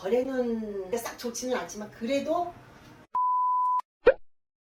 거래는 싹 좋지는 않지만 그래도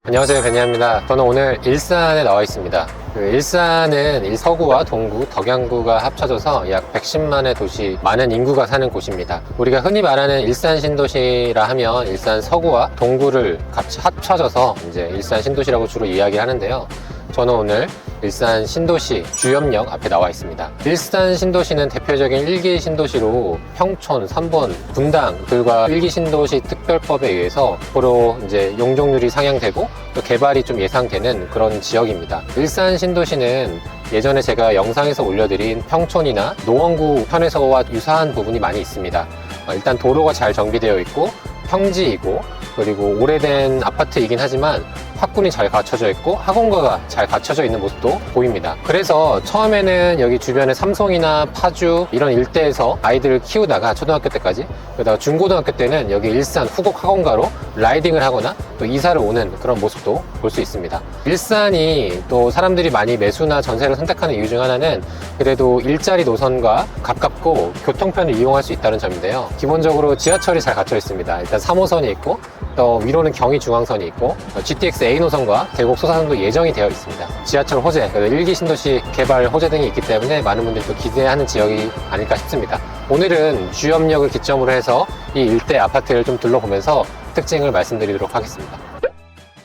안녕하세요 베니아입니다. 저는 오늘 일산에 나와 있습니다. 그 일산은 일- 서구와 동구, 덕양구가 합쳐져서 약 110만의 도시 많은 인구가 사는 곳입니다. 우리가 흔히 말하는 일산 신도시라 하면 일산 서구와 동구를 같이 합쳐져서 이제 일산 신도시라고 주로 이야기하는데요. 저는 오늘 일산 신도시 주염역 앞에 나와 있습니다. 일산 신도시는 대표적인 일기 신도시로 평촌, 삼본, 분당들과 일기 신도시 특별법에 의해서 앞으로 이제 용적률이 상향되고 또 개발이 좀 예상되는 그런 지역입니다. 일산 신도시는 예전에 제가 영상에서 올려드린 평촌이나 노원구 편에서와 유사한 부분이 많이 있습니다. 어, 일단 도로가 잘 정비되어 있고 평지이고 그리고 오래된 아파트이긴 하지만 학군이 잘 갖춰져 있고 학원가가 잘 갖춰져 있는 모습도 보입니다. 그래서 처음에는 여기 주변에 삼성이나 파주 이런 일대에서 아이들을 키우다가 초등학교 때까지 그러다가 중고등학교 때는 여기 일산 후곡 학원가로 라이딩을 하거나 또 이사를 오는 그런 모습도 볼 수 있습니다. 일산이 또 사람들이 많이 매수나 전세를 선택하는 이유 중 하나는 그래도 일자리 노선과 가깝고 교통편을 이용할 수 있다는 점인데요. 기본적으로 지하철이 잘 갖춰 있습니다. 일단 3호선이 있고 또 위로는 경의중앙선이 있고 GTX A 노선과 대곡 소사선도 예정이 되어 있습니다. 지하철 호재, 일기 신도시 개발 호재 등이 있기 때문에 많은 분들이 또 기대하는 지역이 아닐까 싶습니다. 오늘은 주염역을 기점으로 해서 이 일대 아파트를 좀 둘러보면서 특징을 말씀드리도록 하겠습니다.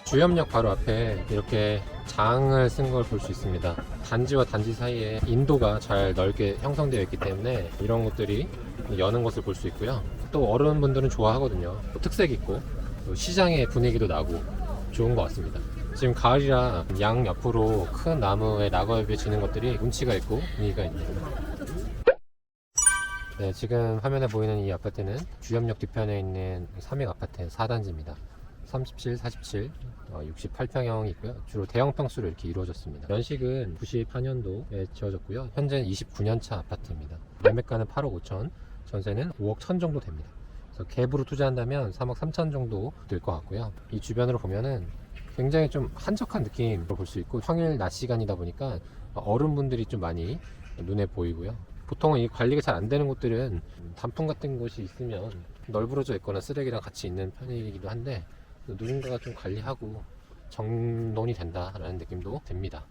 주염역 바로 앞에 이렇게 장을 쓴 걸 볼 수 있습니다. 단지와 단지 사이에 인도가 잘 넓게 형성되어 있기 때문에 이런 것들이 여는 것을 볼 수 있고요. 또 어른분들은 좋아하거든요. 또 특색 있고 또 시장의 분위기도 나고 좋은 것 같습니다. 지금 가을이라 양 옆으로 큰 나무에 낙엽이 지는 것들이 운치가 있고 분위기가 있네요. 네, 지금 화면에 보이는 이 아파트는 주염역 뒤편에 있는 삼익 아파트 4단지입니다. 37, 47, 68평형이 있고요. 주로 대형 평수로 이렇게 이루어졌습니다. 연식은 94년도에 지어졌고요. 현재는 29년차 아파트입니다. 매매가는 8억 5천, 전세는 5억 1천 정도 됩니다. 그래서 갭으로 투자한다면 3억 3천 정도 될 것 같고요. 이 주변으로 보면은 굉장히 좀 한적한 느낌으로 볼수 있고 평일 낮 시간이다 보니까 어른분들이 좀 많이 눈에 보이고요. 보통은 이 관리가 잘 안 되는 곳들은 단풍 같은 곳이 있으면 널브러져 있거나 쓰레기랑 같이 있는 편이기도 한데 누군가가 좀 관리하고 정돈이 된다라는 느낌도 듭니다.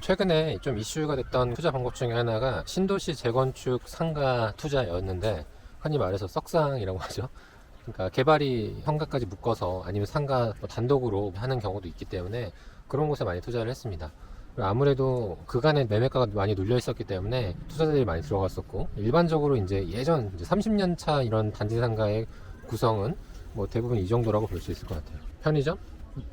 최근에 좀 이슈가 됐던 투자 방법 중에 하나가 신도시 재건축 상가 투자였는데 흔히 말해서 썩상이라고 하죠. 그러니까 개발이 현가까지 묶어서 아니면 상가 뭐 단독으로 하는 경우도 있기 때문에 그런 곳에 많이 투자를 했습니다. 아무래도 그간에 매매가가 많이 눌려 있었기 때문에 투자자들이 많이 들어갔었고 일반적으로 이제 예전 이제 30년 차 이런 단지 상가의 구성은 뭐 대부분 이 정도라고 볼 수 있을 것 같아요. 편의점,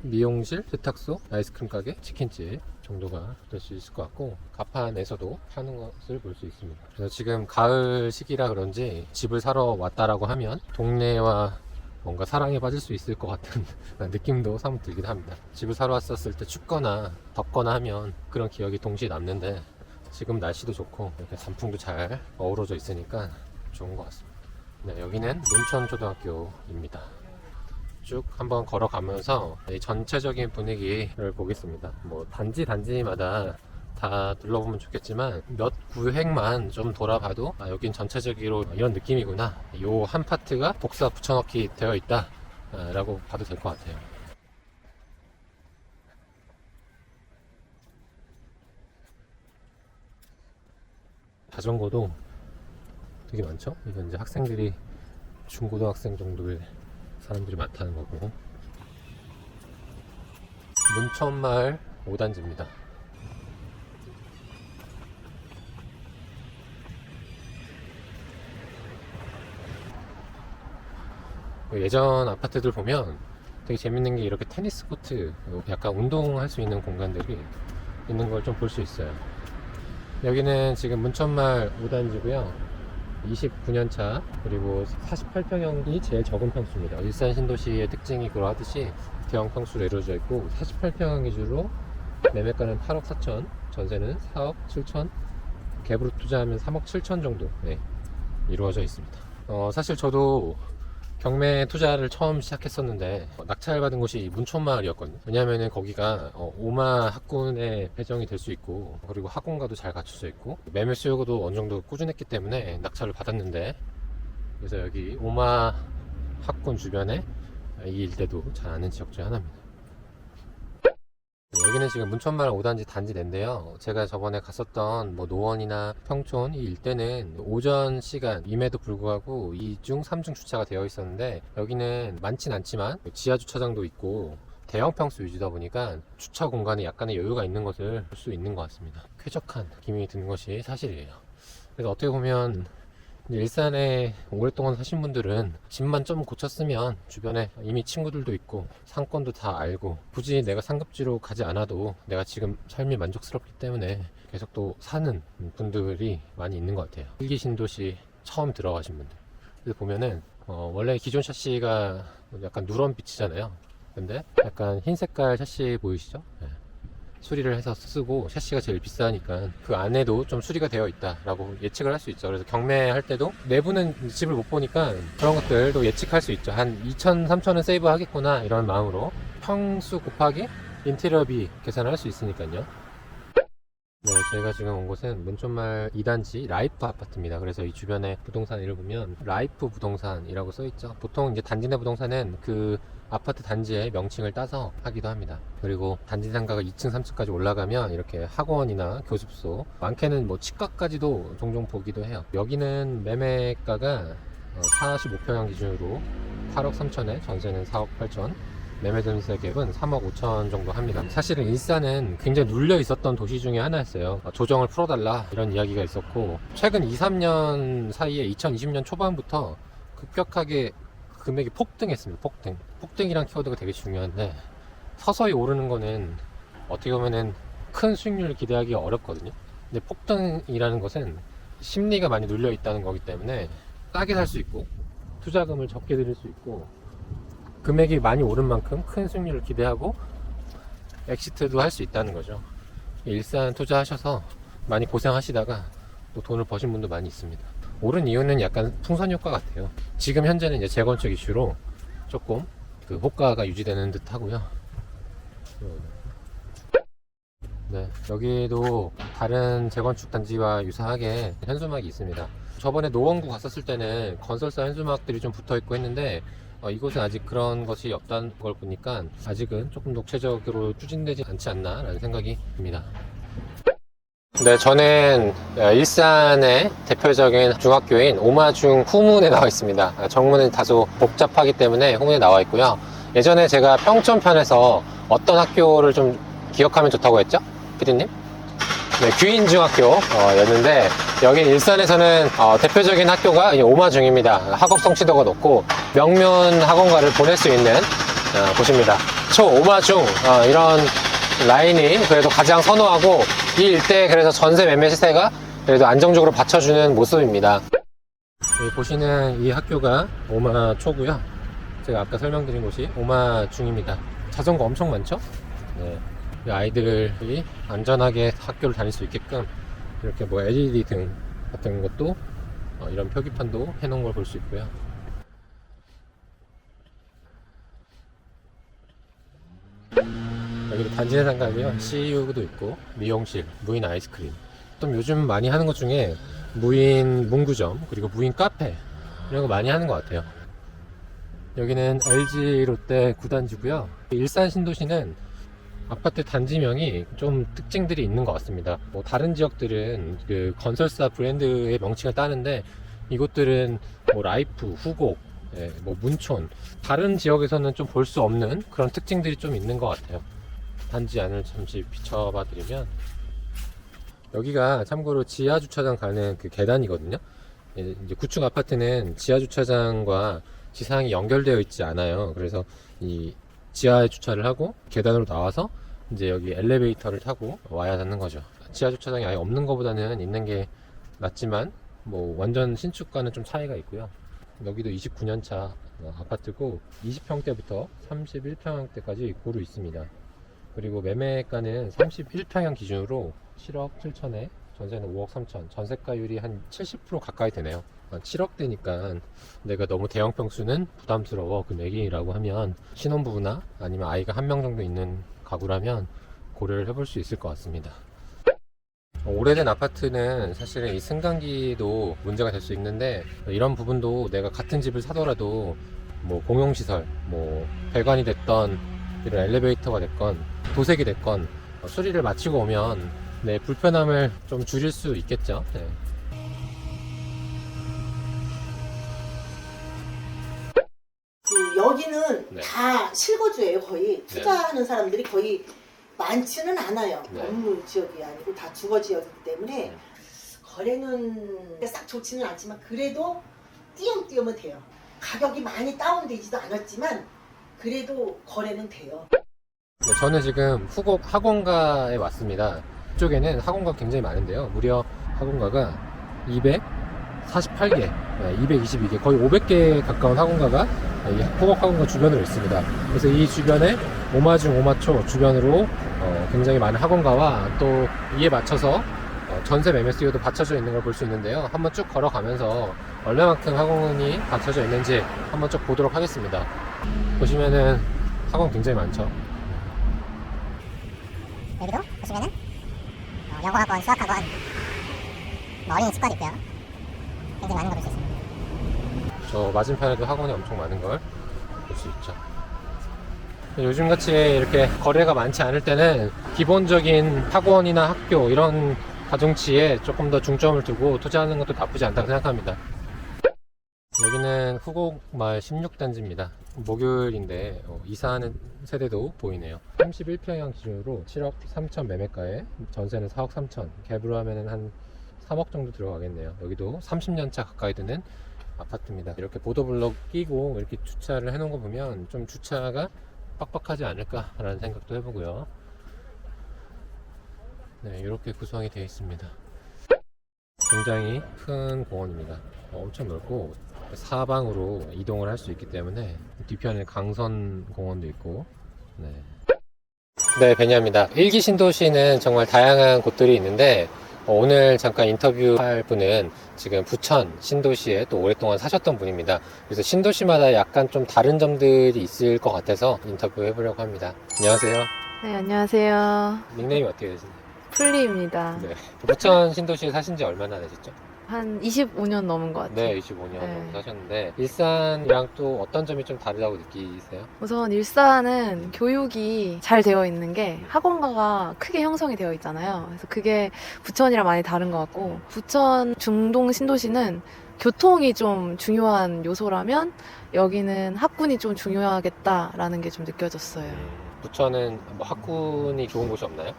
미용실, 세탁소, 아이스크림 가게, 치킨집 정도가 될 수 있을 것 같고 가판에서도 파는 것을 볼 수 있습니다. 그래서 지금 가을 시기라 그런지 집을 사러 왔다라고 하면 동네와 뭔가 사랑에 빠질 수 있을 것 같은 느낌도 사뭇 들긴 합니다. 집을 사러 왔었을 때 춥거나 덥거나 하면 그런 기억이 동시에 남는데 지금 날씨도 좋고 이렇게 단풍도 잘 어우러져 있으니까 좋은 것 같습니다. 네, 여기는 문천초등학교입니다. 쭉 한번 걸어가면서 이 전체적인 분위기를 보겠습니다. 뭐 단지 단지마다 다 둘러보면 좋겠지만 몇 구획만 좀 돌아봐도 아, 여긴 전체적으로 이런 느낌이구나. 요 한 파트가 복사 붙여넣기 되어 있다. 아, 라고 봐도 될 것 같아요. 자전거도 되게 많죠? 이건 이제 학생들이 중고등학생 정도의 사람들이 많다는 거고. 문천마을 5단지입니다. 예전 아파트들 보면 되게 재밌는 게 이렇게 테니스 코트 약간 운동할 수 있는 공간들이 있는 걸 좀 볼 수 있어요. 여기는 지금 문천마을 5단지고요 29년차 그리고 48평형이 제일 적은 평수입니다. 일산 신도시의 특징이 그러하듯이 대형 평수로 이루어져 있고 48평형 위주로 매매가는 8억 4천, 전세는 4억 7천, 갭으로 투자하면 3억 7천 정도 네, 이루어져 있습니다. 어, 사실 저도 경매 투자를 처음 시작했었는데 어, 낙찰 받은 곳이 문촌마을이었거든요. 왜냐하면 거기가 어, 오마 학군에 배정이 될 수 있고 그리고 학원가도 잘 갖춰져 있고 매매 수요도 어느 정도 꾸준했기 때문에 낙찰을 받았는데 그래서 여기 오마 학군 주변에 이 일대도 잘 아는 지역 중 하나입니다. 네, 여기는 지금 문천마을 5단지 단지 내인데요. 제가 저번에 갔었던 뭐 노원이나 평촌 이 일대는 오전 시간임에도 불구하고 2중, 3중 주차가 되어 있었는데 여기는 많진 않지만 지하 주차장도 있고 대형 평수 위주다 보니까 주차 공간에 약간의 여유가 있는 것을 볼 수 있는 것 같습니다. 쾌적한 느낌이 드는 것이 사실이에요. 그래서 어떻게 보면 일산에 오랫동안 사신 분들은 집만 좀 고쳤으면 주변에 이미 친구들도 있고 상권도 다 알고 굳이 내가 상급지로 가지 않아도 내가 지금 삶이 만족스럽기 때문에 계속 또 사는 분들이 많이 있는 것 같아요. 일기 신도시 처음 들어가신 분들. 보면은 어, 원래 기존 샤시가 약간 누런 빛이잖아요. 근데 약간 흰 색깔 샤시 보이시죠? 네. 수리를 해서 쓰고 샤시가 제일 비싸니까 그 안에도 좀 수리가 되어 있다라고 예측을 할 수 있죠. 그래서 경매할 때도 내부는 집을 못 보니까 그런 것들도 예측할 수 있죠. 한 2천, 3천은 세이브 하겠구나 이런 마음으로 평수 곱하기 인테리어비 계산을 할 수 있으니까요. 네, 저희가 지금 온 곳은 문촌말 2단지 라이프 아파트입니다. 그래서 이 주변에 부동산 이를 보면 라이프 부동산이라고 써 있죠. 보통 이제 단지 내 부동산은 그 아파트 단지의 명칭을 따서 하기도 합니다. 그리고 단지 상가가 2층, 3층까지 올라가면 이렇게 학원이나 교습소, 많게는 뭐 치과까지도 종종 보기도 해요. 여기는 매매가가 45평형 기준으로 8억 3천에 전세는 4억 8천, 매매 전세 갭은 3억 5천 정도 합니다. 사실은 일산은 굉장히 눌려 있었던 도시 중에 하나였어요. 어, 조정을 풀어달라 이런 이야기가 있었고 최근 2, 3년 사이에 2020년 초반부터 급격하게 금액이 폭등했습니다. 폭등. 폭등이란 키워드가 되게 중요한데 서서히 오르는 거는 어떻게 보면은 큰 수익률을 기대하기 어렵거든요. 근데 폭등이라는 것은 심리가 많이 눌려 있다는 거기 때문에 싸게 살 수 있고 투자금을 적게 들일 수 있고 금액이 많이 오른 만큼 큰 수익률을 기대하고 엑시트도 할 수 있다는 거죠. 일산 투자하셔서 많이 고생하시다가 또 돈을 버신 분도 많이 있습니다. 오른 이유는 약간 풍선 효과 같아요. 지금 현재는 이제 재건축 이슈로 조금 그 호가가 유지되는 듯 하고요. 네, 여기도 다른 재건축 단지와 유사하게 현수막이 있습니다. 저번에 노원구 갔었을 때는 건설사 현수막들이 좀 붙어 있고 했는데 어, 이곳은 아직 그런 것이 없다는 걸 보니까 아직은 조금 독체적으로 추진되지 않지 않나 라는 생각이 듭니다. 네, 저는 일산의 대표적인 중학교인 오마중 후문에 나와 있습니다. 아, 정문은 다소 복잡하기 때문에 후문에 나와 있고요. 예전에 제가 평촌편에서 어떤 학교를 좀 기억하면 좋다고 했죠? 피디님? 네, 규인중학교였는데 여기 일산에서는 어, 대표적인 학교가 이 오마중입니다. 학업 성취도가 높고 명문 학원가를 보낼 수 있는 어, 곳입니다. 초 오마중 어, 이런 라인이 그래도 가장 선호하고 이 일대 그래서 전세 매매 시세가 그래도 안정적으로 받쳐주는 모습입니다. 여기 보시는 이 학교가 오마초고요. 제가 아까 설명드린 곳이 오마중입니다. 자전거 엄청 많죠? 네. 이 아이들이 안전하게 학교를 다닐 수 있게끔 이렇게 뭐 LED 등 같은 것도 어, 이런 표기판도 해놓은 걸 볼 수 있고요. 여기도 단지 내 상가고요. CU도 있고 미용실, 무인 아이스크림. 또 요즘 많이 하는 것 중에 무인 문구점 그리고 무인 카페 이런 거 많이 하는 것 같아요. 여기는 LG 롯데 구단지고요. 일산 신도시는 아파트 단지명이 좀 특징들이 있는 것 같습니다. 뭐 다른 지역들은 그 건설사 브랜드의 명칭을 따는데 이곳들은 뭐 라이프, 후곡, 예, 뭐 문촌 다른 지역에서는 좀 볼 수 없는 그런 특징들이 좀 있는 것 같아요. 단지 안을 잠시 비춰봐 드리면 여기가 참고로 지하 주차장 가는 그 계단이거든요. 예, 이제 구축 아파트는 지하 주차장과 지상이 연결되어 있지 않아요. 그래서 이 지하에 주차를 하고 계단으로 나와서 이제 여기 엘리베이터를 타고 와야 하는 거죠. 지하 주차장이 아예 없는 것보다는 있는 게 낫지만 뭐 완전 신축과는 좀 차이가 있고요. 여기도 29년 차 아파트고 20평대부터 31평대까지 고루 있습니다. 그리고 매매가는 31평형 기준으로 7억 7천에 전세는 5억 3천, 전세가율이 한 70% 가까이 되네요. 7억대니까 내가 너무 대형 평수는 부담스러워 금액이라고 하면 신혼부부나 아니면 아이가 한 명 정도 있는 가구라면 고려를 해볼 수 있을 것 같습니다. 오래된 아파트는 사실은 이 승강기도 문제가 될 수 있는데 이런 부분도 내가 같은 집을 사더라도 뭐 공용시설, 뭐 배관이 됐던 이런 엘리베이터가 됐건 도색이 됐건 어, 수리를 마치고 오면 네, 불편함을 좀 줄일 수 있겠죠. 네. 다 실거주예요 거의 투자하는 사람들이 거의 많지는 않아요 네. 업무 지역이 아니고 다 주거 지역이기 때문에 네. 거래는 싹 좋지는 않지만 그래도 띄엄띄엄은 돼요 가격이 많이 다운되지도 않았지만 그래도 거래는 돼요 네, 저는 지금 후곡 학원가에 왔습니다. 이쪽에는 학원가 굉장히 많은데요. 무려 학원가가 248개, 222개, 거의 500개 가까운 학원가가 이 후곡 학원가 주변으로 있습니다. 그래서 이 주변에 오마중 오마초 주변으로 어, 굉장히 많은 학원가와 또 이에 맞춰서 어, 전세 매매 수요도 받쳐져 있는 걸 볼 수 있는데요. 한번 쭉 걸어가면서 얼마만큼 학원이 받쳐져 있는지 한번 쭉 보도록 하겠습니다. 보시면은 학원 굉장히 많죠. 여기도 보시면은 어, 영어학원, 수학학원, 뭐 어린이 치과도 있고요. 굉장히 많은 걸볼수 있습니다. 저 맞은편에도 학원이 엄청 많은 걸 볼 수 있죠. 요즘같이 이렇게 거래가 많지 않을 때는 기본적인 학원이나 학교 이런 가중치에 조금 더 중점을 두고 투자하는 것도 나쁘지 않다고 생각합니다. 여기는 후곡마을 16단지입니다. 목요일인데 어, 이사하는 세대도 보이네요. 31평형 기준으로 7억 3천 매매가에 전세는 4억 3천 갭으로 하면은 한 3억 정도 들어가겠네요. 여기도 30년차 가까이 되는 아파트입니다. 이렇게 보도블럭 끼고 이렇게 주차를 해놓은 거 보면 좀 주차가 빡빡하지 않을까라는 생각도 해보고요. 네, 이렇게 구성이 되어 있습니다. 굉장히 큰 공원입니다. 어, 엄청 넓고 사방으로 이동을 할 수 있기 때문에 뒤편에 강선 공원도 있고 네. 네, 베니아입니다. 일기 신도시는 정말 다양한 곳들이 있는데 어, 오늘 잠깐 인터뷰할 분은 지금 부천 신도시에 또 오랫동안 사셨던 분입니다. 그래서 신도시마다 약간 좀 다른 점들이 있을 것 같아서 인터뷰 해보려고 합니다. 안녕하세요. 네, 안녕하세요. 닉네임이 어떻게 되시나요? 풀리입니다. 네. 부천 신도시에 사신 지 얼마나 되셨죠? 한 25년 넘은 것 같아요. 네, 25년 네. 정도 사셨는데 일산이랑 또 어떤 점이 좀 다르다고 느끼세요? 우선 일산은 교육이 잘 되어 있는 게 학원가가 크게 형성이 되어 있잖아요. 그래서 그게 부천이랑 많이 다른 것 같고, 부천 중동 신도시는 교통이 좀 중요한 요소라면 여기는 학군이 좀 중요하겠다라는 게 좀 느껴졌어요. 음, 부천은 뭐 학군이 좋은 곳이 없나요?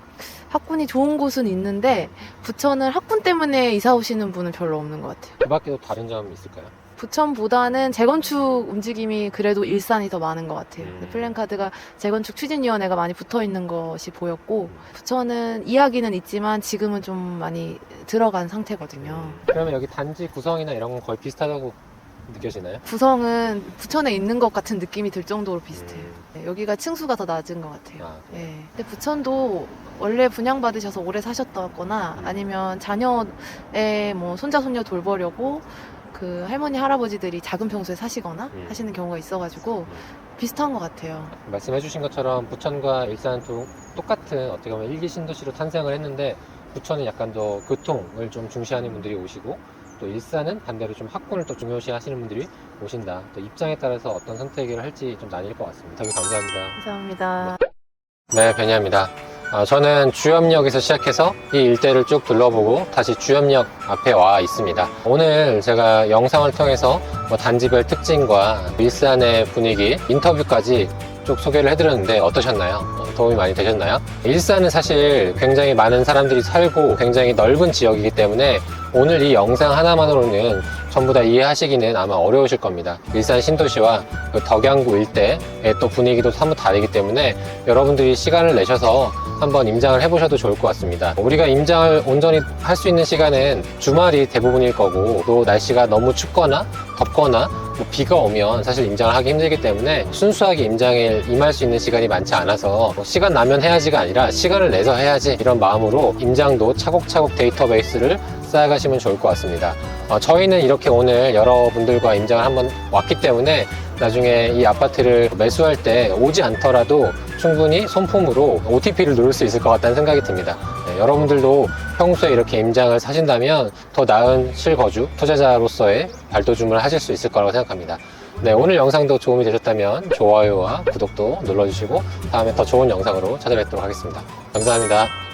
학군이 좋은 곳은 있는데 부천은 학군 때문에 이사 오시는 분은 별로 없는 것 같아요. 그 밖에도 다른 점이 있을까요? 부천보다는 재건축 움직임이 그래도 일산이 더 많은 것 같아요. 음. 플랜카드가 재건축 추진위원회가 많이 붙어 있는 것이 보였고, 부천은 이야기는 있지만 지금은 좀 많이 들어간 상태거든요. 그러면 여기 단지 구성이나 이런 건 거의 비슷하다고 느껴지나요? 구성은 부천에 있는 것 같은 느낌이 들 정도로 비슷해요. 음. 네, 여기가 층수가 더 낮은 것 같아요. 아, 네. 근데 부천도 원래 분양받으셔서 오래 사셨다거나 아니면 자녀의 뭐 손자 손녀 돌보려고 그 할머니 할아버지들이 작은 평소에 사시거나 음. 하시는 경우가 있어가지고 비슷한 것 같아요. 말씀해주신 것처럼 부천과 일산 도 똑같은 어떻게 보면 일기 신도시로 탄생을 했는데 부천은 약간 더 교통을 좀 중시하는 분들이 오시고 또 일산은 반대로 좀 학군을 또 중요시 하시는 분들이 오신다. 또 입장에 따라서 어떤 선택을 할지 좀 나뉠 것 같습니다. 인터뷰 감사합니다. 감사합니다. 네, 베니아입니다. 아, 저는 주염역에서 시작해서 이 일대를 쭉 둘러보고 다시 주염역 앞에 와 있습니다. 오늘 제가 영상을 통해서 뭐 단지별 특징과 일산의 분위기, 인터뷰까지 쭉 소개를 해드렸는데 어떠셨나요? 어, 도움이 많이 되셨나요? 일산은 사실 굉장히 많은 사람들이 살고 굉장히 넓은 지역이기 때문에 오늘 이 영상 하나만으로는 전부 다 이해하시기는 아마 어려우실 겁니다. 일산 신도시와 그 덕양구 일대의 또 분위기도 사뭇 다르기 때문에 여러분들이 시간을 내셔서 한번 임장을 해보셔도 좋을 것 같습니다. 우리가 임장을 온전히 할 수 있는 시간은 주말이 대부분일 거고 또 날씨가 너무 춥거나 덥거나 뭐 비가 오면 사실 임장을 하기 힘들기 때문에 순수하게 임장에 임할 수 있는 시간이 많지 않아서 뭐 시간 나면 해야지가 아니라 시간을 내서 해야지 이런 마음으로 임장도 차곡차곡 데이터베이스를 쌓아가시면 좋을 것 같습니다. 어, 저희는 이렇게 오늘 여러분들과 임장을 한번 왔기 때문에 나중에 이 아파트를 매수할 때 오지 않더라도 충분히 손품으로 OTP를 누를 수 있을 것 같다는 생각이 듭니다. 네, 여러분들도 평소에 이렇게 임장을 사신다면 더 나은 실거주 투자자로서의 발돋움을 하실 수 있을 거라고 생각합니다. 네, 오늘 영상도 도움이 되셨다면 좋아요와 구독도 눌러주시고 다음에 더 좋은 영상으로 찾아뵙도록 하겠습니다. 감사합니다.